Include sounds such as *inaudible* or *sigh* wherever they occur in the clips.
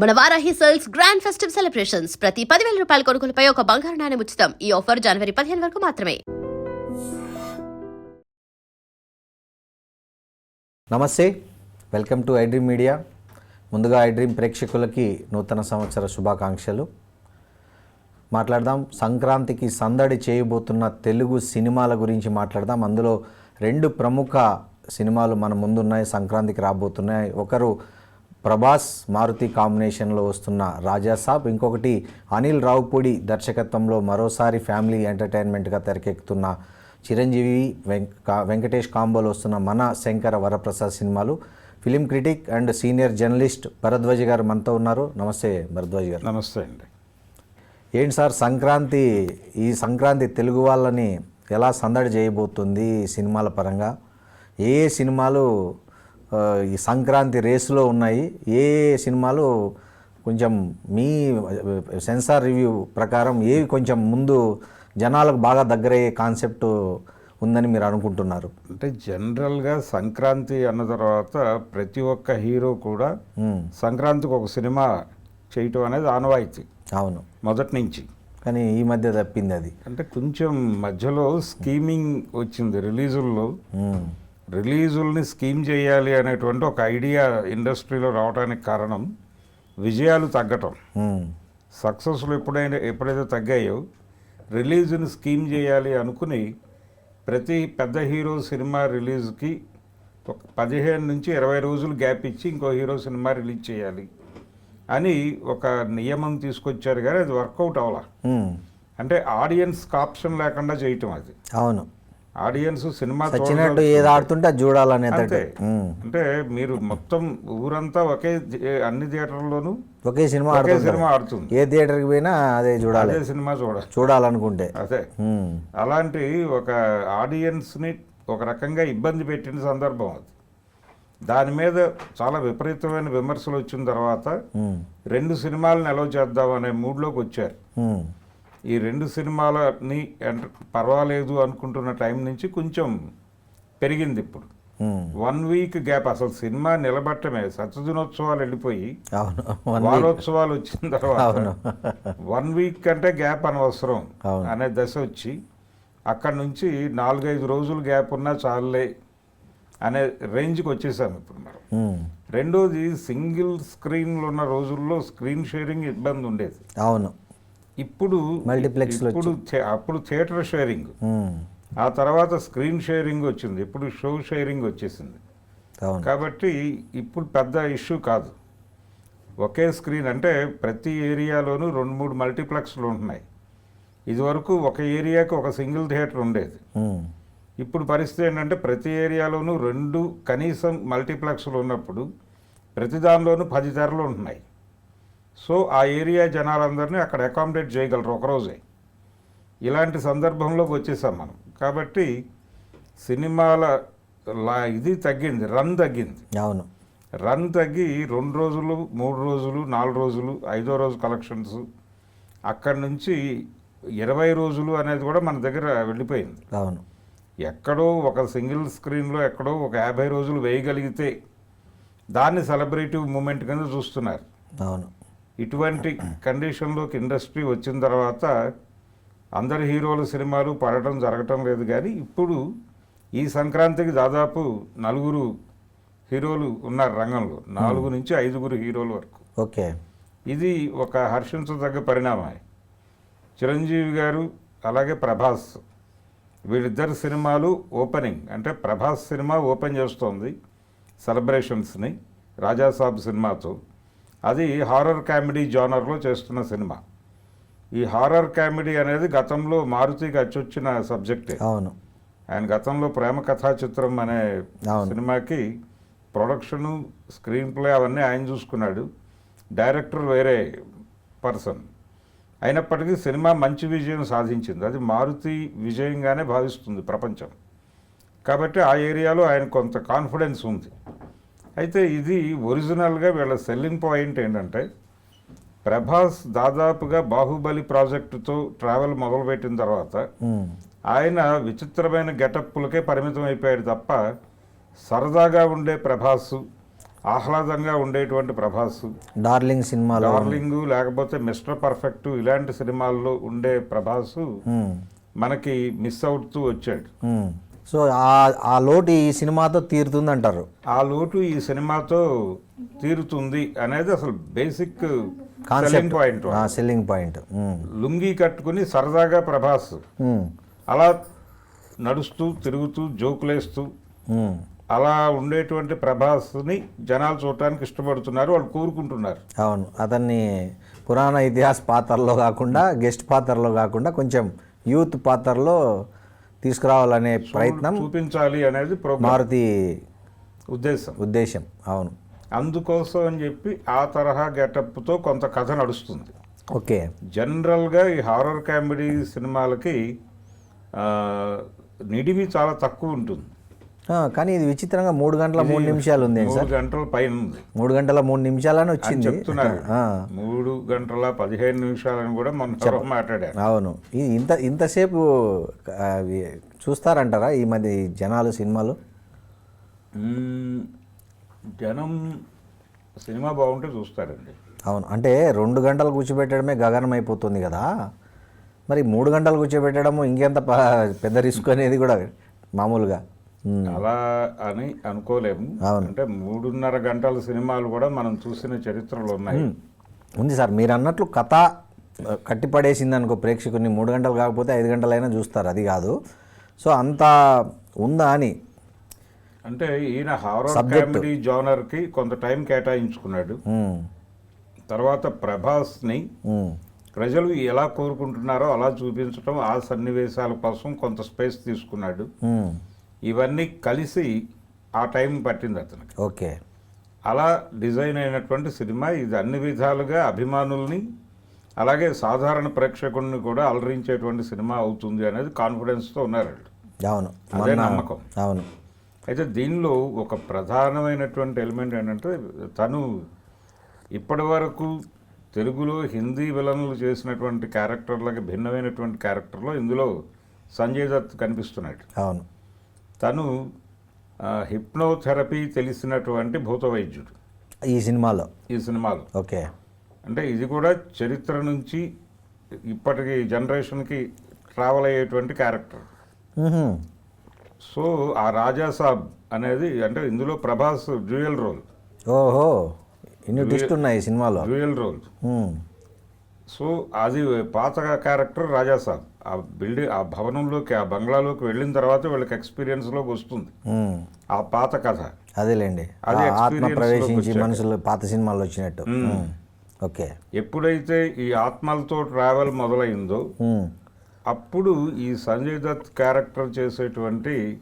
మన Varahi sales grand festive celebrations. ప్రతి పదివేల రూపాయల కొనుగోలుపై ఒక బంగారు నాణ్యం ఉచితం ఈ ఆఫర్ జనవరి పదిహేను వరకు మాత్రమే. నమస్తే. Welcome to iDream media. ముందుగా ఐడ్రీమ్ ప్రేక్షకులకి నూతన సంవత్సర శుభాకాంక్షలు. మాట్లాడదాం. సంక్రాంతికి సందడి చేయబోతున్న తెలుగు సినిమాల గురించి మాట్లాడదాం. అందులో రెండు ప్రముఖ సినిమాలు మన ముందున్నాయి సంక్రాంతికి రాబోతున్నాయి. ఒకరు ప్రభాస్ మారుతి కాంబినేషన్లో వస్తున్న రాజాసాబ్ ఇంకొకటి అనిల్ రావుపూడి దర్శకత్వంలో మరోసారి ఫ్యామిలీ ఎంటర్టైన్మెంట్గా తెరకెక్కుతున్న చిరంజీవి వెంక వెంకటేష్ కాంబోలో వస్తున్న మన శంకర వరప్రసాద్ సినిమాలు. Film critic and senior journalist Bharadwaj garu మనతో ఉన్నారు. నమస్తే భరద్వాజ్ గారు. నమస్తే అండి. ఏంటి సార్ సంక్రాంతి ఈ సంక్రాంతి తెలుగు వాళ్ళని ఎలా సందడి చేయబోతుంది సినిమాల పరంగా? ఏ ఏ సినిమాలు ఈ సంక్రాంతి రేసులో ఉన్నాయి. ఏ సినిమాలు కొంచెం మీ సెన్సార్ రివ్యూ ప్రకారం ఏవి కొంచెం ముందు జనాలకు బాగా దగ్గరయ్యే కాన్సెప్ట్ ఉందని మీరు అనుకుంటున్నారు? అంటే జనరల్గా సంక్రాంతి అన్న తర్వాత ప్రతి ఒక్క హీరో కూడా. సంక్రాంతికి ఒక సినిమా చేయటం అనేది ఆనవాయితీ. అవును. మొదటి నుంచి. కానీ ఈ మధ్య తప్పింది అది. అంటే కొంచెం మధ్యలో స్కీమింగ్ వచ్చింది రిలీజుల్లో. రిలీజుల్ని స్కీమ్ చేయాలి అనేటువంటి ఒక ఐడియా ఇండస్ట్రీలో రావడానికి కారణం విజయాలు తగ్గటం. సక్సెస్లు ఎప్పుడైనా ఎప్పుడైతే తగ్గాయో రిలీజ్ని స్కీమ్ చేయాలి అనుకుని ప్రతి పెద్ద హీరో సినిమా రిలీజ్కి ఒక పదిహేను నుంచి ఇరవై రోజులు గ్యాప్ ఇచ్చి ఇంకో హీరో సినిమా రిలీజ్ చేయాలి అని ఒక నియమం తీసుకొచ్చారు కానీ అది వర్కౌట్ అవ్వాల. అంటే ఆడియన్స్కి ఆప్షన్ లేకుండా చేయటం అది అవును ఆడియన్స్ సినిమా చచ్చినట్టు ఏది ఆడుతుంటే అది చూడాలనే అంటే మీరు మొత్తం ఊరంతా ఒకే అన్ని థియేటర్లోనూ ఒకే సినిమా ఒకే సినిమా ఆడుతుంది. ఏ థియేటర్కి పోయినా అదే చూడాలి. అదే సినిమా చూడాలి చూడాలనుకుంటే. అదే. అలాంటి ఒక ఆడియన్స్ని ఒక రకంగా ఇబ్బంది పెట్టిన సందర్భం అది. దాని మీద చాలా విపరీతమైన విమర్శలు వచ్చిన తర్వాత రెండు సినిమాలను ఎలా చేద్దాం అనే మూడ్లోకి వచ్చారు. ఈ రెండు సినిమాలని పర్వాలేదు అనుకుంటున్న టైం నుంచి కొంచెం పెరిగింది ఇప్పుడు. వన్ వీక్ గ్యాప్ అసలు సినిమా నిలబట్టమే. సత్యదినోత్సవాలు వెళ్ళిపోయి. వారోత్సవాలు వచ్చిన తర్వాత వన్ వీక్ కంటే గ్యాప్ అనవసరం. అనే దశ వచ్చి అక్కడి నుంచి నాలుగైదు రోజులు గ్యాప్ ఉన్నా చాలులే అనే రేంజ్కి వచ్చేసాం ఇప్పుడు మనం. రెండోది సింగిల్ స్క్రీన్లు ఉన్న రోజుల్లో స్క్రీన్ షేరింగ్ ఇబ్బంది ఉండేది. అవును. ఇప్పుడు Multiplexలు ఇప్పుడు అప్పుడు థియేటర్ షేరింగ్. ఉమ్, ఆ తర్వాత స్క్రీన్ షేరింగ్ వచ్చింది. ఇప్పుడు షో షేరింగ్ వచ్చేసింది. కాబట్టి ఇప్పుడు పెద్ద ఇష్యూ కాదు. ఒకే స్క్రీన్ అంటే ప్రతి ఏరియాలోనూ రెండు మూడు మల్టీప్లెక్స్లు ఉంటున్నాయి. ఇదివరకు ఒక ఏరియాకి ఒక సింగిల్ థియేటర్ ఉండేది. ఉమ్, ఇప్పుడు పరిస్థితి ఏంటంటే ప్రతి ఏరియాలోనూ రెండు కనీసం మల్టీప్లెక్స్లు ఉన్నప్పుడు ప్రతి దానిలోనూ పది తెరలు ఉంటున్నాయి. సో ఆ ఏరియా జనాలందరినీ అక్కడ అకామిడేట్ చేయగలరు ఒకరోజే. ఇలాంటి సందర్భంలోకి వచ్చేసాం మనం. కాబట్టి సినిమాల లా ఇది తగ్గింది రన్ తగ్గింది. అవును. రన్ తగ్గి రెండు రోజులు మూడు రోజులు నాలుగు రోజులు ఐదో రోజు కలెక్షన్స్ అక్కడి నుంచి ఇరవై రోజులు అనేది కూడా మన దగ్గర వెళ్ళిపోయింది. అవును. ఎక్కడో ఒక సింగిల్ స్క్రీన్లో ఎక్కడో ఒక యాభై రోజులు వేయగలిగితే దాన్ని సెలబ్రేటివ్ మూమెంట్ కింద చూస్తున్నారు. అవును. ఇటువంటి కండిషన్లోకి ఇండస్ట్రీ వచ్చిన తర్వాత అందరి హీరోల సినిమాలు పడటం జరగటం లేదు కానీ ఇప్పుడు ఈ సంక్రాంతికి దాదాపు నలుగురు హీరోలు ఉన్నారు రంగంలో. నాలుగు నుంచి ఐదుగురు హీరోల వరకు. ఓకే. ఇది ఒక హర్షించదగ్గ పరిణామమే. చిరంజీవి గారు అలాగే ప్రభాస్ వీళ్ళిద్దరు సినిమాలు ఓపెనింగ్ అంటే ప్రభాస్ సినిమా ఓపెన్ చేస్తోంది సెలబ్రేషన్స్ని రాజాసాబ్ సినిమాతో. అది హారర్ కామెడీ జానర్లో చేస్తున్న సినిమా. ఈ హారర్ కామెడీ అనేది గతంలో మారుతికి అచ్చొచ్చిన సబ్జెక్టే. అవును. ఆయన గతంలో ప్రేమ కథా చిత్రం అనే. సినిమాకి ప్రొడక్షను స్క్రీన్ ప్లే అవన్నీ ఆయన చూసుకున్నాడు. డైరెక్టర్ వేరే పర్సన్. అయినప్పటికీ సినిమా మంచి విజయం సాధించింది. అది మారుతి విజయంగానే భావిస్తుంది ప్రపంచం. కాబట్టి ఆ ఏరియాలో ఆయన కొంత కాన్ఫిడెన్స్ ఉంది. అయితే ఇది ఒరిజినల్గా వీళ్ళ సెల్లింగ్ పాయింట్ ఏంటంటే ప్రభాస్ దాదాపుగా బాహుబలి ప్రాజెక్టుతో ట్రావెల్ మొదలుపెట్టిన తర్వాత ఆయన విచిత్రమైన గెటప్పులకే పరిమితం అయిపోయాడు తప్ప సరదాగా ఉండే ప్రభాస్ ఆహ్లాదంగా ఉండేటువంటి ప్రభాస్ డార్లింగ్ సినిమాలో డార్లింగ్ లేకపోతే మిస్టర్ పర్ఫెక్ట్ ఇలాంటి సినిమాల్లో ఉండే ప్రభాస్ మనకి మిస్ అవుతూ వచ్చాడు. సో ఆ ఆ లోటు ఈ సినిమాతో తీరుతుంది అంటారు ఆ లోటు ఈ సినిమాతో తీరుతుంది అనేది అసలు basic selling point selling point. Lungi కట్టుకుని సరదాగా ప్రభాస్ అలా నడుస్తూ తిరుగుతూ జోకులేస్తూ. అలా ఉండేటువంటి ప్రభాస్ని జనాలు చూడటానికి ఇష్టపడుతున్నారు వాళ్ళు కోరుకుంటున్నారు. అవును. అతన్ని పురాణ ఇతిహాస పాత్రలో కాకుండా గెస్ట్ పాత్రలో కాకుండా కొంచెం యూత్ పాత్రలో తీసుకురావాలనే ప్రయత్నం చూపించాలి అనేది మారుతి ఉద్దేశం. ఉద్దేశం అవును. అందుకోసం అని చెప్పి ఆ తరహా గెటప్తో కొంత కథ నడుస్తుంది. ఓకే. జనరల్గా ఈ హారర్ కామెడీ సినిమాలకి నిడివి చాలా తక్కువ ఉంటుంది. కానీ ఇది విచిత్రంగా మూడు గంటల మూడు నిమిషాలు ఉంది మూడు సార్? గంటల పైన ఉంది మూడు గంటల మూడు నిమిషాలని అని వచ్చింది. చెప్తున్నారు. మూడు గంటల పదిహేను నిమిషాలని కూడా మొన్న మాట్లాడారు. అవును. ఇది ఇంత ఇంతసేపు చూస్తారంటారా ఈ మధ్య జనాలు సినిమాలు. జనం సినిమా బాగుంటే చూస్తారండి. అవును. అంటే రెండు గంటలు కూర్చోబెట్టడమే గగనం అయిపోతుంది కదా. మరి మూడు గంటలు కూర్చోబెట్టడము ఇంకెంత పెద్ద రిస్క్ అనేది కూడా మామూలుగా. అలా అని అనుకోలేము. అంటే మూడున్నర గంటల సినిమాలు కూడా మనం చూసిన చరిత్రలు ఉన్నాయి. ఉంది సార్ మీరు అన్నట్లు కథ కట్టిపడేసింది అనుకో ప్రేక్షకుని మూడు గంటలు కాకపోతే ఐదు గంటలైనా చూస్తారు అది కాదు. సో అంత ఉందా అని? అంటే ఈయన హారర్ కామెడీ జోనర్కి కొంత టైం కేటాయించుకున్నాడు. తర్వాత ప్రభాస్ని ప్రజలు ఎలా కోరుకుంటున్నారో అలా చూపించడం ఆ సన్నివేశాల కోసం కొంత స్పేస్ తీసుకున్నాడు. ఇవన్నీ కలిసి ఆ టైం పట్టింది అతనికి. ఓకే. అలా డిజైన్ అయినటువంటి సినిమా ఇది అన్ని విధాలుగా అభిమానుల్ని అలాగే సాధారణ ప్రేక్షకుల్ని కూడా అలరించేటువంటి సినిమా అవుతుంది అనేది కాన్ఫిడెన్స్తో ఉన్నారు. అవును. అదే నమ్మకం. అవును. అయితే దీనిలో ఒక ప్రధానమైనటువంటి ఎలిమెంట్ ఏంటంటే తను ఇప్పటి వరకు తెలుగులో హిందీ విలన్లు చేసినటువంటి క్యారెక్టర్లకి భిన్నమైనటువంటి క్యారెక్టర్లో ఇందులో సంజయ్ దత్ కనిపిస్తున్నాడు. అవును. తను హిప్నోథెరపీ తెలిసినటువంటి భూత వైద్యుడు. ఈ సినిమాలో? ఈ సినిమాలో. ఓకే. అంటే ఇది కూడా చరిత్ర నుంచి ఇప్పటికి జనరేషన్కి ట్రావెల్ అయ్యేటువంటి క్యారెక్టర్. సో ఆ రాజా సాబ్ అనేది అంటే ఇందులో ప్రభాస్ డ్యూయల్ రోల్. ఓహో. ఇన్ని ఉన్నాయి సినిమాలో. Dual role. సో అది పాత క్యారెక్టర్ రాజా సాబ్. ఆ బిల్డింగ్ ఆ భవనంలోకి ఆ బంగ్లాలోకి వెళ్ళిన తర్వాత వీళ్ళకి ఎక్స్పీరియన్స్లోకి వస్తుంది. ఆ పాత కథ. అదేలేండి. అది ప్రవేశించి. మనుషులు పాత సినిమాల్లో వచ్చినట్టు. ఓకే. ఎప్పుడైతే ఈ ఆత్మలతో ట్రావెల్ మొదలైందో అప్పుడు ఈ సంజయ్ దత్ క్యారెక్టర్ చేసేటువంటి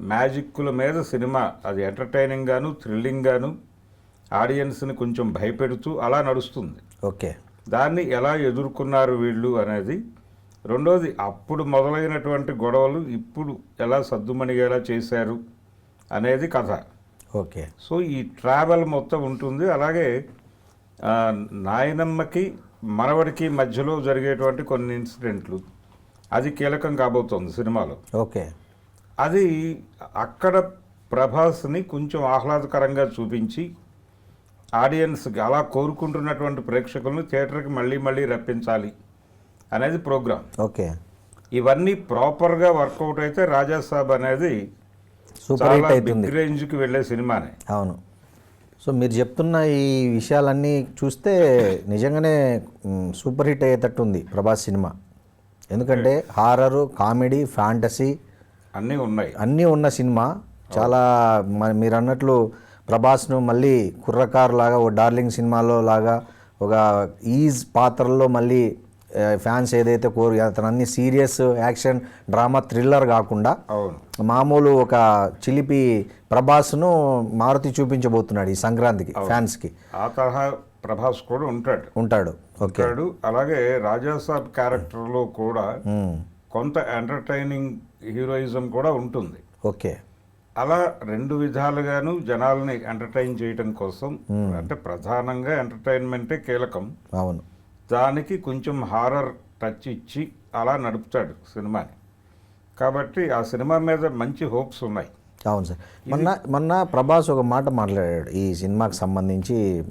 మ్యాజిక్కుల మీద సినిమా అది ఎంటర్టైనింగ్ గాను థ్రిల్లింగ్ గాను ఆడియన్స్ని కొంచెం భయపెడుతూ అలా నడుస్తుంది. ఓకే. దాన్ని ఎలా ఎదుర్కొన్నారు వీళ్ళు అనేది. రెండోది అప్పుడు మొదలైనటువంటి గొడవలు ఇప్పుడు ఎలా సద్దుమణిగేలా చేశారు అనేది కథ. ఓకే. సో ఈ ట్రావెల్ మొత్తం ఉంటుంది. అలాగే నాయనమ్మకి మనవడికి మధ్యలో జరిగేటువంటి కొన్ని ఇన్సిడెంట్లు. అది కీలకం కాబోతోంది సినిమాలో. ఓకే. అది అక్కడ ప్రభాస్ని కొంచెం ఆహ్లాదకరంగా చూపించి ఆడియన్స్కి అలా కోరుకుంటున్నటువంటి ప్రేక్షకులను థియేటర్కి మళ్ళీ మళ్ళీ రప్పించాలి అనేది ప్రోగ్రామ్ ఓకే. ఇవన్నీ ప్రాపర్గా వర్కౌట్ అయితే రాజాసాబ్ అనేది సూపర్ హిట్ రేంజ్కి వెళ్ళే సినిమానే. అవును. సో మీరు చెప్తున్న ఈ విషయాలన్నీ చూస్తే నిజంగానే సూపర్ హిట్ అయ్యేటట్టు ఉంది ప్రభాస్ సినిమా. ఎందుకంటే హారరు కామెడీ ఫ్యాంటసీ అన్నీ ఉన్నాయి. అన్నీ ఉన్న సినిమా. చాలా మీరు అన్నట్లు ప్రభాస్ను మళ్ళీ కుర్రకారు లాగా ఓ డార్లింగ్ సినిమాలో లాగా ఒక ఈజ్ పాత్రల్లో మళ్ళీ ఫ్యాన్స్ ఏదైతే కోరు అతను అన్ని సీరియస్ యాక్షన్ డ్రామా థ్రిల్లర్ కాకుండా మామూలు ఒక చిలిపి ప్రభాస్ను మారుతి చూపించబోతున్నాడు ఈ సంక్రాంతికి ఫ్యాన్స్కి. ఆ తరహా ప్రభాస్ కూడా ఉంటాడు. ఉంటాడు. ఓకే. ఉంటాడు. అలాగే రాజాసాబ్ క్యారెక్టర్లో కూడా. కొంత ఎంటర్టైనింగ్ హీరోయిజం కూడా ఉంటుంది. ఓకే. అలా రెండు విధాలుగాను జనాల్ని ఎంటర్టైన్ చేయడం కోసం అంటే ప్రధానంగా ఎంటర్టైన్మెంటే కీలకం. అవును. దానికి కొంచెం హారర్ టచ్ ఇచ్చి అలా నడుపుతాడు సినిమాని. కాబట్టి ఆ సినిమా మీద మంచి హోప్స్ ఉన్నాయి. అవును సార్. మొన్న మొన్న ప్రభాస్ ఒక మాట మాట్లాడాడు. ఈ సినిమాకి సంబంధించి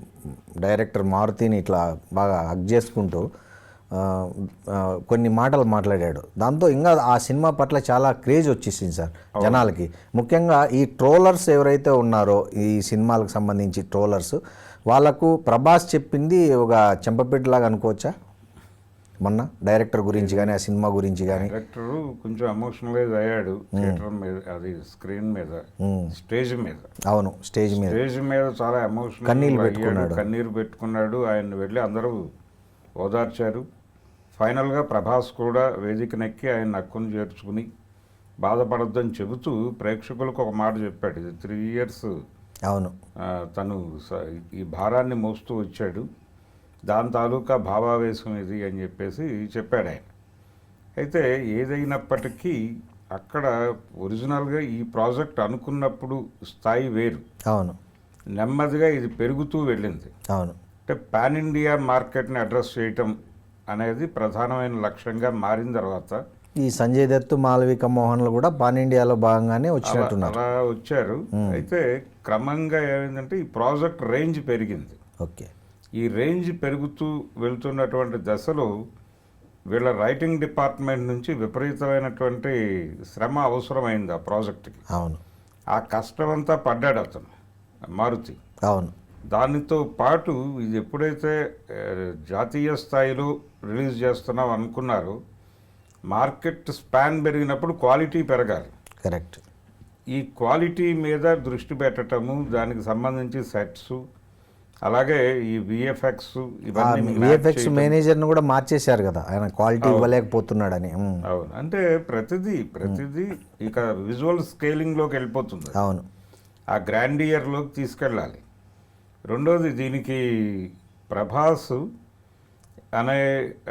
డైరెక్టర్ మారుతిని ఇట్లా బాగా హక్ చేసుకుంటూ కొన్ని మాటలు మాట్లాడాడు. దాంతో ఇంకా ఆ సినిమా పట్ల చాలా క్రేజ్ వచ్చేసింది సార్ జనాలకి. ముఖ్యంగా ఈ ట్రోలర్స్ ఎవరైతే ఉన్నారో ఈ సినిమాలకు సంబంధించి ట్రోలర్స్ వాళ్ళకు ప్రభాస్ చెప్పింది ఒక చెంపపెట్టులాగా అనుకోవచ్చా? మొన్న డైరెక్టర్ గురించి కానీ ఆ సినిమా గురించి కానీ డైరెక్టర్ కొంచెం ఎమోషనలైజ్ అయ్యాడు థియేటర్ మీద అది స్క్రీన్ మీద స్టేజ్ మీద. అవును స్టేజ్ మీద. స్టేజ్ మీద చాలా ఎమోషనల్ కన్నీళ్ళు పెట్టుకున్నాడు. కన్నీరు పెట్టుకున్నాడు. ఆయన వెళ్ళి అందరూ ఓదార్చారు. ఫైనల్గా ప్రభాస్ కూడా వేదికనెక్కి ఆయన నక్కును చేర్చుకుని బాధపడొద్దని చెబుతూ ప్రేక్షకులకు ఒక మాట చెప్పాడు. ఇది త్రీ ఇయర్స్ అవును. తను ఈ భారాన్ని మోస్తూ వచ్చాడు. దాని తాలూకా భావావేశం ఇది అని చెప్పేసి చెప్పాడు ఆయన. అయితే ఏదైనప్పటికీ అక్కడ ఒరిజినల్గా ఈ ప్రాజెక్ట్ అనుకున్నప్పుడు స్థాయి వేరు. అవును. నెమ్మదిగా ఇది పెరుగుతూ వెళ్ళింది. అవును. అంటే పాన్ ఇండియా మార్కెట్ని అడ్రస్ చేయటం అనేది ప్రధానమైన లక్ష్యంగా మారిన తర్వాత ఈ సంజయ్ దత్ మాలవిక మోహన్లు కూడా పాన్ ఇండియాలో భాగంగానే వచ్చినట్టున్నారు. అలా వచ్చారు. అయితే క్రమంగా ఏమైందంటే ఈ ప్రాజెక్ట్ రేంజ్ పెరిగింది. ఓకే. ఈ రేంజ్ పెరుగుతూ వెళ్తున్నటువంటి దశలో వీళ్ళ రైటింగ్ డిపార్ట్మెంట్ నుంచి విపరీతమైనటువంటి శ్రమ అవసరమైంది ఆ ప్రాజెక్ట్కి. అవును. ఆ కష్టమంతా పడ్డాడు అతను మారుతి. అవును. దానితో పాటు ఇది ఎప్పుడైతే జాతీయ స్థాయిలో రిలీజ్ చేస్తున్నాం అనుకున్నారో మార్కెట్ స్పాన్ పెరిగినప్పుడు క్వాలిటీ పెరగాలి. కరెక్ట్. ఈ క్వాలిటీ మీద దృష్టి పెట్టటము దానికి సంబంధించి సెట్స్ అలాగే ఈ విఎఫ్ఎక్స్ విఎఫ్ఎక్స్. మేనేజర్ని కూడా మార్చేశారు కదా ఆయన క్వాలిటీ ఇవ్వలేకపోతున్నాడని. అవును. అంటే ప్రతిదీ ప్రతిదీ ఇక విజువల్ స్కేలింగ్లోకి వెళ్ళిపోతుంది. అవును. ఆ గ్రాండియర్లోకి తీసుకెళ్ళాలి. రెండోది దీనికి ప్రభాస్ అనే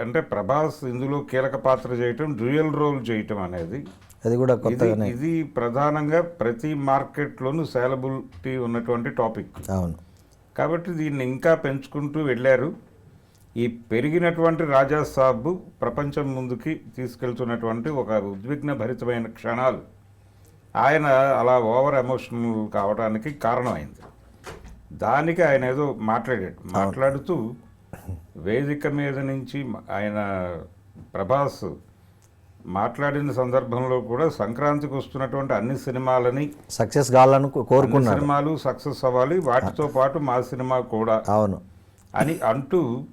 అంటే ప్రభాస్ ఇందులో కీలక పాత్ర చేయటం డ్యూయల్ రోల్ చేయటం అనేది. అది కూడా ఇది కొత్తగానే. ఇది ప్రధానంగా ప్రతి మార్కెట్లోనూ సేలబిలిటీ ఉన్నటువంటి టాపిక్. అవును. కాబట్టి దీన్ని ఇంకా పెంచుకుంటూ వెళ్ళారు. ఈ పెరిగినటువంటి రాజా సాబ్ ప్రపంచం ముందుకి తీసుకెళ్తున్నటువంటి ఒక ఉద్విగ్న భరితమైన క్షణాలు. ఆయన అలా ఓవర్ ఎమోషనల్ కావడానికి కారణమైంది. దానికి ఆయన ఏదో మాట్లాడాడు. మాట్లాడుతూ వేదిక మీద నుంచి ఆయన ప్రభాస్ మాట్లాడిన సందర్భంలో కూడా సంక్రాంతికి వస్తున్నటువంటి అన్ని సినిమాలని సక్సెస్ కావాలని కో- అన్ని కోరుకున్నాడు. సినిమాలు సక్సెస్ అవ్వాలి వాటితో పాటు మా సినిమా కూడా అవును. అని అంటూ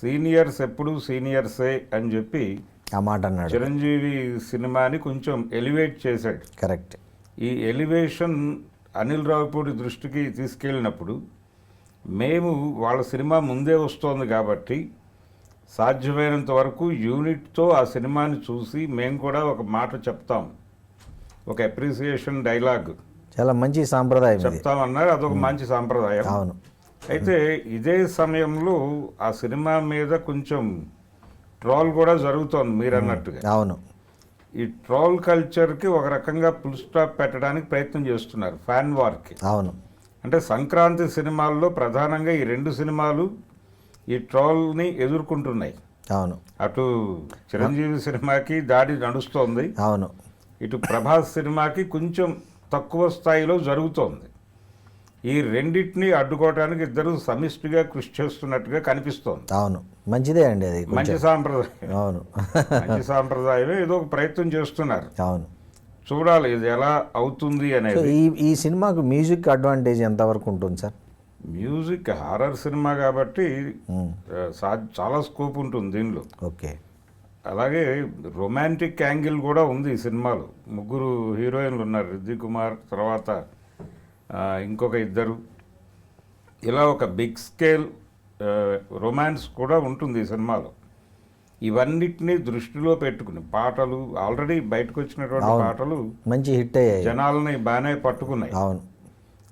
సీనియర్స్ ఎప్పుడు సీనియర్సే అని చెప్పి ఆ మాట అన్నాడు. చిరంజీవి సినిమాని కొంచెం ఎలివేట్ చేశాడు. కరెక్ట్. ఈ ఎలివేషన్ అనిల్ రావుపూడి దృష్టికి తీసుకెళ్ళినప్పుడు మేము వాళ్ళ సినిమా ముందే వస్తోంది కాబట్టి సాధ్యమైనంత వరకు యూనిట్తో ఆ సినిమాని చూసి మేము కూడా ఒక మాట చెప్తాం. ఒక అప్రిసియేషన్ డైలాగ్ చాలా మంచి సాంప్రదాయం చెప్తామన్నారు అదొక మంచి సాంప్రదాయం. అవును. అయితే ఇదే సమయంలో ఆ సినిమా మీద కొంచెం ట్రోల్ కూడా జరుగుతోంది మీరు అన్నట్టుగా అవును. ఈ ట్రోల్ కల్చర్కి ఒక రకంగా ఫుల్ స్టాప్ పెట్టడానికి ప్రయత్నం చేస్తున్నారు ఫ్యాన్ వార్కి అవును. అంటే సంక్రాంతి సినిమాల్లో ప్రధానంగా ఈ రెండు సినిమాలు ఈ ట్రోల్ని ఎదుర్కొంటున్నాయి. అవును. అటు చిరంజీవి సినిమాకి దాడి నడుస్తోంది. అవును. ఇటు ప్రభాస్ సినిమాకి కొంచెం తక్కువ స్థాయిలో జరుగుతోంది. ఈ రెండింటిని అడ్డుకోవడానికి ఇద్దరు సమిష్టిగా కృషి చేస్తున్నట్టుగా కనిపిస్తోంది. అవును. మంచిదే అండి అది మంచి సాంప్రదాయం. అవును. మంచి సాంప్రదాయమే ఏదో ఒక ప్రయత్నం చేస్తున్నారు. అవును. చూడాలి ఇది ఎలా అవుతుంది అనేది. ఈ ఈ సినిమాకు మ్యూజిక్ అడ్వాంటేజ్ ఎంతవరకు ఉంటుంది సార్? మ్యూజిక్ హారర్ సినిమా కాబట్టి చాలా స్కోప్ ఉంటుంది దీనిలో. ఓకే. అలాగే రొమాంటిక్ యాంగిల్ కూడా ఉంది ఈ సినిమాలో. ముగ్గురు హీరోయిన్లు ఉన్నారు రిద్ది కుమార్ తర్వాత ఇంకొక ఇద్దరు. ఇలా ఒక బిగ్ స్కేల్ రొమాన్స్ కూడా ఉంటుంది ఈ సినిమాలో. ఇవన్నిటినీ దృష్టిలో పెట్టుకుని పాటలు ఆల్రెడీ బయటకు వచ్చినటువంటి పాటలు మంచి హిట్ అయ్యాయి. జనాలని బాగానే పట్టుకున్నాయి. అవును.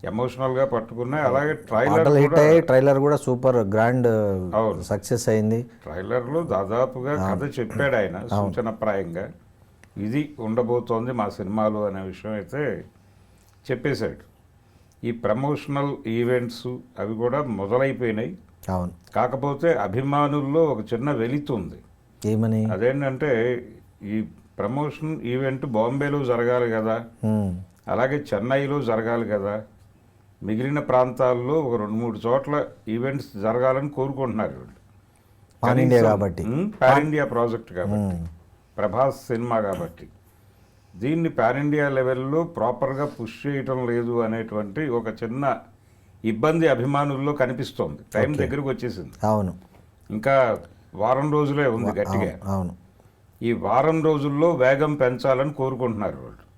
ఎమోషనల్గా పట్టుకున్నాయి. అలాగే ట్రైలర్ హిట్ అయ్యాయి. ట్రైలర్ కూడా సూపర్ గ్రాండ్ అవును. సక్సెస్ అయింది. ట్రైలర్లో దాదాపుగా కథ చెప్పాడు ఆయన సూచనప్రాయంగా. ఇది ఉండబోతోంది మా సినిమాలు అనే విషయం అయితే చెప్పేశాడు. ఈ ప్రమోషనల్ ఈవెంట్స్ అవి కూడా మొదలైపోయినాయి. అవును. కాకపోతే అభిమానుల్లో ఒక చిన్న వెలితుంది ఏమని? అదేంటంటే ఈ ప్రమోషన్ ఈవెంట్ బాంబేలో జరగాలి కదా. అలాగే చెన్నైలో జరగాలి కదా. మిగిలిన ప్రాంతాల్లో ఒక రెండు మూడు చోట్ల ఈవెంట్స్ జరగాలని కోరుకుంటున్నారు వీళ్ళు. పాన్ ఇండియా కాబట్టి. పాన్ ఇండియా ప్రాజెక్ట్ కాబట్టి. ప్రభాస్ సినిమా కాబట్టి. దీన్ని పాన్ ఇండియా లెవెల్లో ప్రాపర్గా పుష్ చేయటం లేదు అనేటువంటి ఒక చిన్న ఇబ్బంది అభిమానుల్లో కనిపిస్తోంది. టైం దగ్గరకు వచ్చేసింది. అవును. ఇంకా వారం రోజులే ఉంది గట్టిగా. అవును. ఈ వారం రోజుల్లో వేగం పెంచాలని కోరుకుంటున్నారు వాళ్ళు.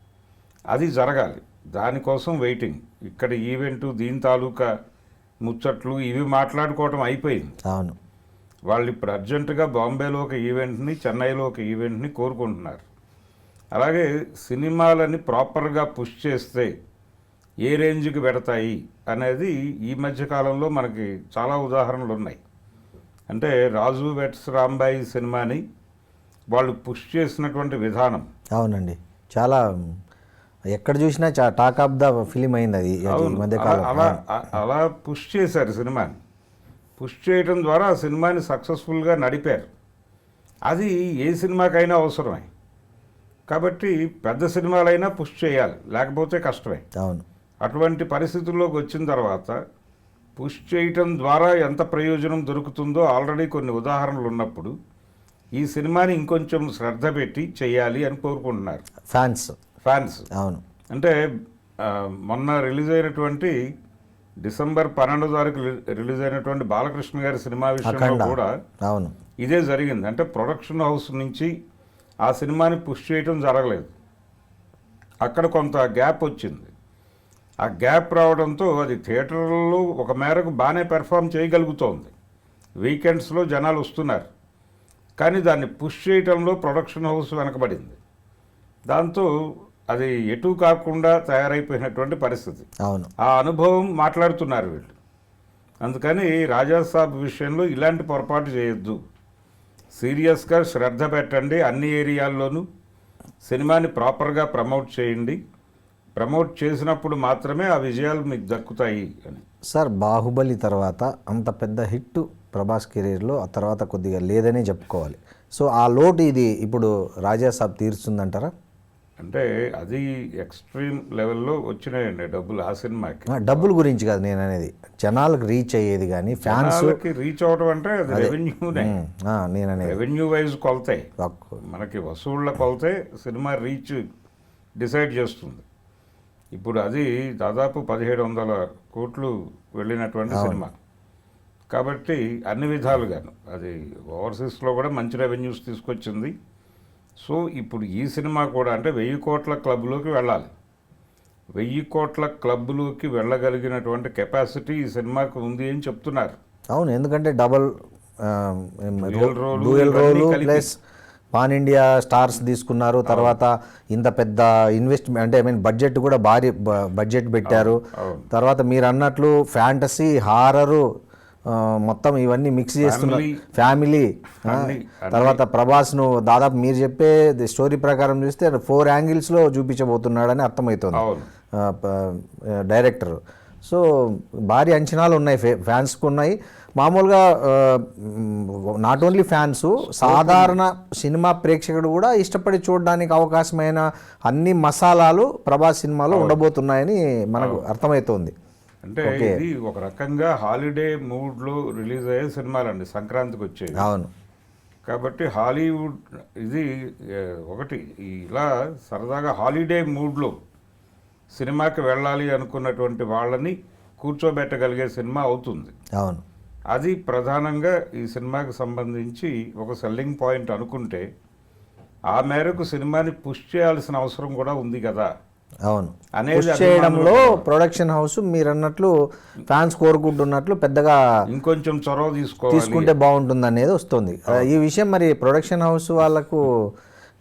అది జరగాలి. దానికోసం వెయిటింగ్. ఇక్కడ ఈవెంట్ దీని తాలూకా ముచ్చట్లు ఇవి మాట్లాడుకోవటం అయిపోయింది. అవును. వాళ్ళు ఇప్పుడు అర్జెంటుగా బాంబేలో ఒక ఈవెంట్ని చెన్నైలో ఒక ఈవెంట్ని కోరుకుంటున్నారు. అలాగే సినిమాలని ప్రాపర్గా పుష్ చేస్తే ఏ రేంజ్కి పెడతాయి అనేది ఈ మధ్య కాలంలో మనకి చాలా ఉదాహరణలు ఉన్నాయి. అంటే రాజు వెట్స్ రాంబాయి సినిమాని వాళ్ళు పుష్ చేసినటువంటి విధానం. అవునండి. చాలా ఎక్కడ చూసినా టాక్ ఆఫ్ ద ఫిలిం అయింది అది అలా అలా పుష్ చేశారు సినిమాని. పుష్ చేయడం ద్వారా ఆ సినిమాని సక్సెస్ఫుల్గా నడిపారు. అది ఏ సినిమాకైనా అవసరమే. కాబట్టి పెద్ద సినిమాలైనా పుష్ చేయాలి లేకపోతే కష్టమే. అవును. అటువంటి పరిస్థితుల్లోకి వచ్చిన తర్వాత పుష్ చేయటం ద్వారా ఎంత ప్రయోజనం దొరుకుతుందో ఆల్రెడీ కొన్ని ఉదాహరణలు ఉన్నప్పుడు ఈ సినిమాని ఇంకొంచెం శ్రద్ధ పెట్టి చేయాలి అని కోరుకుంటున్నారు. ఫ్యాన్స్. ఫ్యాన్స్. అవును. అంటే మొన్న రిలీజ్ అయినటువంటి డిసెంబర్ పన్నెండో తారీఖు రిలీజ్ అయినటువంటి బాలకృష్ణ గారి సినిమా విషయంలో కూడా అవును. ఇదే జరిగింది. అంటే ప్రొడక్షన్ హౌస్ నుంచి ఆ సినిమాని పుష్ చేయటం జరగలేదు. అక్కడ కొంత గ్యాప్ వచ్చింది. ఆ గ్యాప్ రావడంతో అది థియేటర్లో ఒక మేరకు బాగానే పెర్ఫామ్ చేయగలుగుతోంది. వీకెండ్స్లో జనాలు వస్తున్నారు. కానీ దాన్ని పుష్ చేయటంలో ప్రొడక్షన్ హౌస్ వెనకబడింది. దాంతో అది ఎటు కాకుండా తయారైపోయినటువంటి పరిస్థితి. అవును. ఆ అనుభవం మాట్లాడుతున్నారు వీళ్ళు. అందుకని రాజాసాబ్ విషయంలో ఇలాంటి పొరపాటు చేయొద్దు. సీరియస్గా శ్రద్ధ పెట్టండి అన్ని ఏరియాల్లోనూ. సినిమాని ప్రాపర్గా ప్రమోట్ చేయండి. ప్రమోట్ చేసినప్పుడు మాత్రమే ఆ విజయాలు మీకు దక్కుతాయి అని. సార్ బాహుబలి తర్వాత అంత పెద్ద హిట్ ప్రభాస్ కెరీర్లో ఆ తర్వాత కొద్దిగా లేదనే చెప్పుకోవాలి. సో ఆ లోటు ఇది ఇప్పుడు రాజా సాబ్ తీరుస్తుందంటారా? అంటే అది ఎక్స్ట్రీమ్ లెవెల్లో వచ్చినాయండి డబ్బులు ఆ సినిమాకి. డబ్బుల గురించి కాదు నేను అనేది. జనాలకు రీచ్ అయ్యేది కానీ ఫ్యాన్స్ రీచ్ అవడం అంటే అది రెవెన్యూనే. నేను అనేది. రెవెన్యూ వైజ్ కొలతాయి. మనకి వసూళ్ళ కొలతే సినిమా రీచ్ డిసైడ్ చేస్తుంది. ఇప్పుడు అది దాదాపు పదిహేడు వందల కోట్లు వెళ్ళినటువంటి సినిమా. కాబట్టి అన్ని విధాలుగాను. అది ఓవర్సీస్లో కూడా మంచి రెవెన్యూస్ తీసుకొచ్చింది. సో ఇప్పుడు ఈ సినిమా కూడా అంటే వెయ్యి కోట్ల క్లబ్లోకి వెళ్ళాలి వెయ్యి కోట్ల క్లబ్లోకి వెళ్ళగలిగినటువంటి కెపాసిటీ ఈ సినిమాకు ఉంది అని చెప్తున్నారు అవును ఎందుకంటే double role. Plus pan India stars తీసుకున్నారు తర్వాత ఇంత పెద్ద ఇన్వెస్ట్మెంట్ అంటే ఐ మీన్ బడ్జెట్ కూడా భారీ బడ్జెట్ పెట్టారు. తర్వాత మీరు అన్నట్లు ఫ్యాంటసీ హారరు మొత్తం ఇవన్నీ మిక్స్ చేస్తున్నారు. ఫ్యామిలీ తర్వాత ప్రభాస్ను దాదాపు మీరు చెప్పే స్టోరీ ప్రకారం చూస్తే ఫోర్ యాంగిల్స్లో చూపించబోతున్నాడని అర్థమవుతుంది. డైరెక్టర్. సో భారీ అంచనాలు ఉన్నాయి. ఫే ఫ్యాన్స్కి ఉన్నాయి. మామూలుగా నాట్ ఓన్లీ ఫ్యాన్స్ సాధారణ సినిమా ప్రేక్షకుడు కూడా ఇష్టపడి చూడడానికి అవకాశమైన అన్ని మసాలాలు ప్రభాస్ సినిమాలో ఉండబోతున్నాయని మనకు అర్థమవుతోంది. అంటే ఇది ఒక రకంగా హాలిడే మూడ్లో రిలీజ్ అయ్యే సినిమాలండి సంక్రాంతికి వచ్చేవి. అవును. కాబట్టి హాలీవుడ్ ఇది ఒకటి ఇలా సరదాగా హాలిడే మూడ్లో సినిమాకి వెళ్ళాలి అనుకున్నటువంటి వాళ్ళని కూర్చోబెట్టగలిగే సినిమా అవుతుంది. అవును. అది ప్రధానంగా ఈ సినిమాకి సంబంధించి ఒక సెల్లింగ్ పాయింట్ అనుకుంటే ఆ మేరకు సినిమాని పుష్ చేయాల్సిన అవసరం కూడా ఉంది కదా. అవును. అనేది చేయడంలో ప్రొడక్షన్ హౌస్ మీరు అన్నట్లు ఫ్యాన్స్ కోరుకుంటున్నట్లు పెద్దగా ఇంకొంచెం చొరవ తీసుకోవాలి. తీసుకుంటే బాగుంటుంది అనేది వస్తుంది ఈ విషయం మరి ప్రొడక్షన్ హౌస్ వాళ్ళకు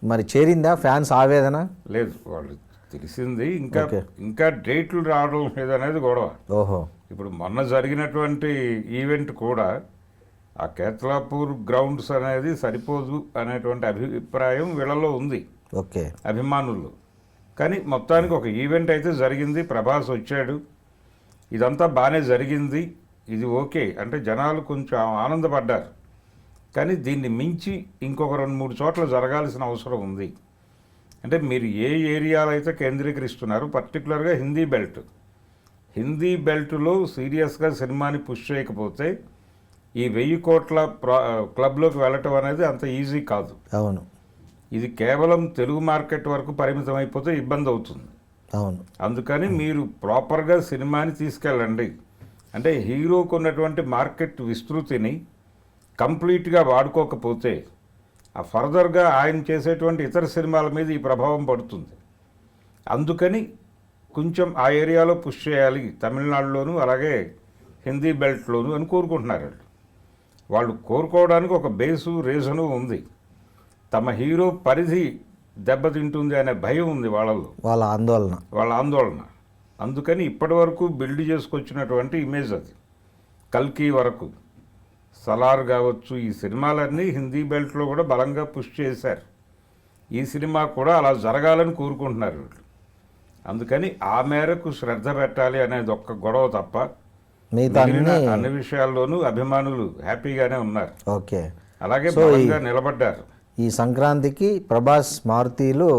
మరి చేరిందా? ఫ్యాన్స్ ఆవేదన? లేదు వాళ్ళు తెలిసింది. ఇంకా ఇంకా డేట్లు రావడం లేదనేది గొడవ. ఓహో. ఇప్పుడు మొన్న జరిగినటువంటి ఈవెంట్ కూడా ఆ కేతలాపూర్ గ్రౌండ్స్ అనేది సరిపోదు అనేటువంటి అభిప్రాయం వీళ్ళలో ఉంది. ఓకే. అభిమానుల్లో. కానీ మొత్తానికి ఒక ఈవెంట్ అయితే జరిగింది. ప్రభాస్ వచ్చాడు. ఇదంతా బాగానే జరిగింది. ఇది ఓకే. అంటే జనాలు కొంచెం ఆనందపడ్డారు. కానీ దీన్ని మించి ఇంకొక రెండు మూడు చోట్ల జరగాల్సిన అవసరం ఉంది. అంటే మీరు ఏ ఏరియాలో అయితే కేంద్రీకరిస్తున్నారు పర్టికులర్గా హిందీ బెల్ట్. హిందీ బెల్ట్లో సీరియస్గా సినిమాని పుష్ చేయకపోతే ఈ వెయ్యి కోట్ల ప్రా క్లబ్లోకి వెళ్ళటం అనేది అంత ఈజీ కాదు. అవును. ఇది కేవలం తెలుగు మార్కెట్ వరకు పరిమితం అయిపోతే ఇబ్బంది అవుతుంది అవును. అందుకని మీరు ప్రాపర్గా సినిమాని తీసుకెళ్ళండి. అంటే హీరోకు ఉన్నటువంటి మార్కెట్ విస్తృతిని కంప్లీట్గా వాడుకోకపోతే ఆ ఫర్దర్గా ఆయన చేసేటువంటి ఇతర సినిమాల మీద ఈ ప్రభావం పడుతుంది. అందుకని కొంచెం ఆ ఏరియాలో పుష్ చేయాలి. తమిళనాడులోను అలాగే హిందీ బెల్ట్లోను అని కోరుకుంటున్నారు వాళ్ళు. వాళ్ళు కోరుకోవడానికి ఒక బేసు రీజను ఉంది. తమ హీరో పరిధి దెబ్బతింటుంది అనే భయం ఉంది వాళ్ళలో వాళ్ళ ఆందోళన. వాళ్ళ ఆందోళన. అందుకని ఇప్పటి వరకు బిల్డ్ చేసుకొచ్చినటువంటి ఇమేజ్ అది. కల్కి వరకు. సలార్ కావచ్చు ఈ సినిమాలన్నీ హిందీ బెల్ట్లో కూడా బలంగా పుష్ చేశారు. ఈ సినిమా కూడా అలా జరగాలని కోరుకుంటున్నారు వీళ్ళు. అందుకని ఆ మేరకు శ్రద్ధ పెట్టాలి అనేది ఒక్క గొడవ తప్ప అన్ని విషయాల్లోనూ అభిమానులు హ్యాపీగానే ఉన్నారు. ఓకే. అలాగే బలంగా నిలబడ్డారు. ఈ సంక్రాంతికి ప్రభాస్ మారుతీలు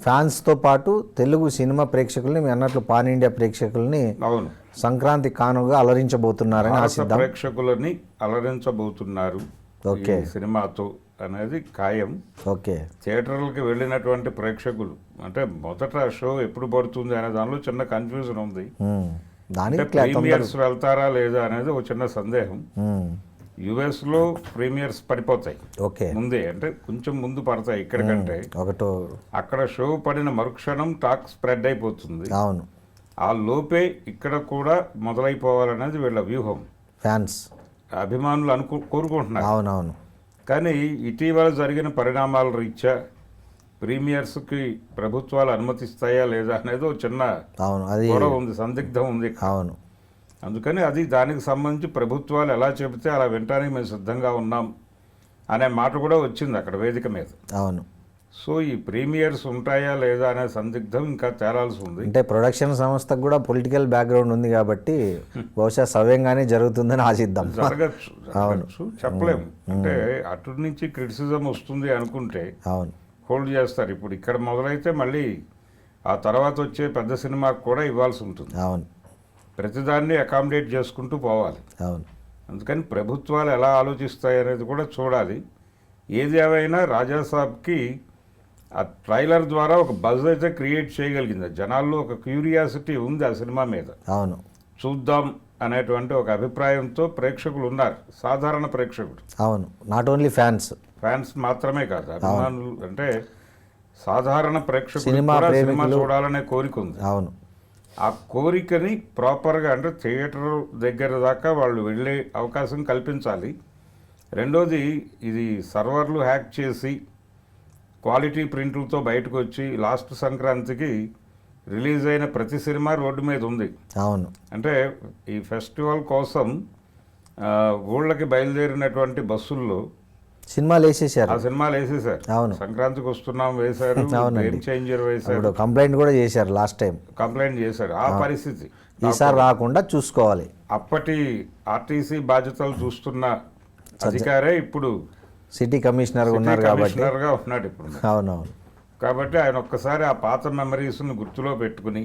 ఫ్యాన్స్తో పాటు తెలుగు సినిమా ప్రేక్షకుల్ని మీ అన్నట్లు పాన్ ఇండియా ప్రేక్షకుల్ని అవును. సంక్రాంతి కానుగా అలరించబోతున్నారని ఆశిద్దాం. ప్రేక్షకులని అలరించబోతున్నారు ఓకే. సినిమాతో అనేది ఖాయం. ఓకే. థియేటర్లకి వెళ్ళినటువంటి ప్రేక్షకులు అంటే మొదట షో ఎప్పుడు పడుతుంది అనే దానిలో చిన్న కన్ఫ్యూజన్ ఉంది. ప్రీమియర్స్ వెళ్తారా లేదా అనేది ఒక చిన్న సందేహం. ఉమ్. యుఎస్లో ప్రీమియర్స్ పడిపోతాయి. ఓకే. ముందే అంటే కొంచెం ముందు పడతాయి ఇక్కడికంటే. ఒకటో. అక్కడ షో పడిన మరుక్షణం టాక్ స్ప్రెడ్ అయిపోతుంది. అవును. ఆ లోపే ఇక్కడ కూడా మొదలైపోవాలనేది వీళ్ళ వ్యూహం. ఫ్యాన్స్. అభిమానులు అనుకో కోరుకుంటున్నారు. అవునవును. కానీ ఇటీవల జరిగిన పరిణామాల రీత్యా ప్రీమియర్స్కి ప్రభుత్వాలు అనుమతిస్తాయా లేదా అనేది చిన్న అవును అది గొడవ ఉంది సందిగ్ధం ఉంది అవును. అందుకని అది దానికి సంబంధించి ప్రభుత్వాలు ఎలా చెబితే అలా వినటానికి మేము సిద్ధంగా ఉన్నాం అనే మాట కూడా వచ్చింది అక్కడ వేదిక మీద. అవును. సో ఈ ప్రీమియర్స్ ఉంటాయా లేదా అనే సందిగ్ధం ఇంకా తేలాల్సి ఉంది. అంటే ప్రొడక్షన్ సంస్థకు కూడా పొలిటికల్ బ్యాక్గ్రౌండ్ ఉంది కాబట్టి బహుశా సవ్యంగానే జరుగుతుందని ఆశిద్దాం. జరగచ్చు జరగచ్చు చెప్పలేము అంటే అటు నుంచి క్రిటిసిజం వస్తుంది అనుకుంటే అవును. హోల్డ్ చేస్తారు. ఇప్పుడు ఇక్కడ మొదలైతే మళ్ళీ ఆ తర్వాత వచ్చే పెద్ద సినిమాకు కూడా ఇవ్వాల్సి ఉంటుంది. అవును. ప్రతిదాన్ని అకామిడేట్ చేసుకుంటూ పోవాలి. అవును. అందుకని ప్రభుత్వాలు ఎలా ఆలోచిస్తాయి అనేది కూడా చూడాలి. ఏది ఏమైనా రాజాసాబ్కి ఆ ట్రైలర్ ద్వారా ఒక బజ్ అయితే క్రియేట్ చేయగలిగింది. జనాల్లో ఒక క్యూరియాసిటీ ఉంది ఆ సినిమా మీద. అవును. చూద్దాం అనేటువంటి ఒక అభిప్రాయంతో ప్రేక్షకులు ఉన్నారు. సాధారణ ప్రేక్షకుడు. అవును. నాట్ ఓన్లీ ఫ్యాన్స్ ఫ్యాన్స్ మాత్రమే కాదు. అభిమానులు అంటే సాధారణ ప్రేక్షకులు సినిమా. చూడాలనే కోరిక ఉంది. అవును. ఆ కోరికని ప్రాపర్గా అంటే థియేటర్ దగ్గర దాకా వాళ్ళు వెళ్ళే అవకాశం కల్పించాలి. రెండోది ఇది సర్వర్లు హ్యాక్ చేసి క్వాలిటీ ప్రింట్లతో బయటకు వచ్చి లాస్ట్ సంక్రాంతికి రిలీజ్ అయిన ప్రతి సినిమా రోడ్డు మీద ఉంది. అవును. అంటే ఈ ఫెస్టివల్ కోసం ఊళ్ళకి బయలుదేరినటువంటి బస్సుల్లో సినిమాలు వేసేసారు ఆ సినిమాలు వేసేసారు అవును. సంక్రాంతికి వస్తున్నాం వేశారు. *laughs* గేమ్ చేంజర్ వేశారు. కంప్లైంట్ కూడా చేశారు లాస్ట్ టైం. కంప్లైంట్ చేశారు. ఆ పరిస్థితి. ఈసారి రాకుండా చూసుకోవాలి. అప్పటి ఆర్టీసీ బాధ్యతలు చూస్తున్న అధికారే ఇప్పుడు సిటీ కమిషనర్ ఉన్నారు కాబట్టి. ఉన్నాడు ఇప్పుడు. అవునవును. కాబట్టి ఆయన ఒక్కసారి ఆ పాత మెమరీస్ను గుర్తులో పెట్టుకుని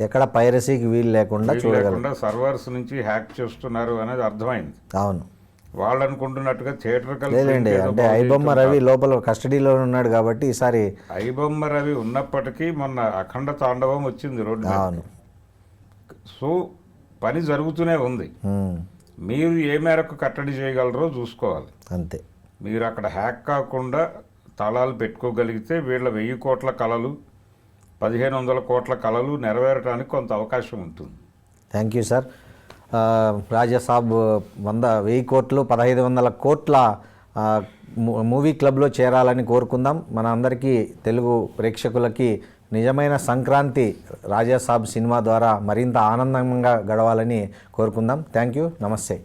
ఎక్కడ పైరసీకి వీలు లేకుండా లేకుండా సర్వర్స్ నుంచి హ్యాక్ చేస్తున్నారు అనేది అర్థమైంది. అవును. వాళ్ళు అనుకుంటున్నట్టుగా థియేటర్ లేదండి అంటే ఐబొమ్మ రవి లోపల కస్టడీలో ఉన్నాడు కాబట్టి ఈసారి ఐబొమ్మ రవి ఉన్నప్పటికీ మొన్న అఖండ తాండవం వచ్చింది రోడ్డు అవును. సో పని జరుగుతూనే ఉంది. మీరు ఏ మేరకు కట్టడి చేయగలరో చూసుకోవాలి. అంతే. మీరు అక్కడ హ్యాక్ కాకుండా తాళాలు పెట్టుకోగలిగితే వీళ్ళ వెయ్యి కోట్ల కళలు పదిహేను వందల కోట్ల కళలు నెరవేరడానికి కొంత అవకాశం ఉంటుంది. Thank you sir. రాజాసాబ్ వంద వెయ్యి కోట్లు పదహైదు వందల కోట్ల మూ- మూవీ క్లబ్లో చేరాలని కోరుకుందాం. మన అందరికీ తెలుగు ప్రేక్షకులకి నిజమైన సంక్రాంతి రాజాసాబ్ సినిమా ద్వారా మరింత ఆనందంగా గడవాలని కోరుకుందాం. Thank you. నమస్తే.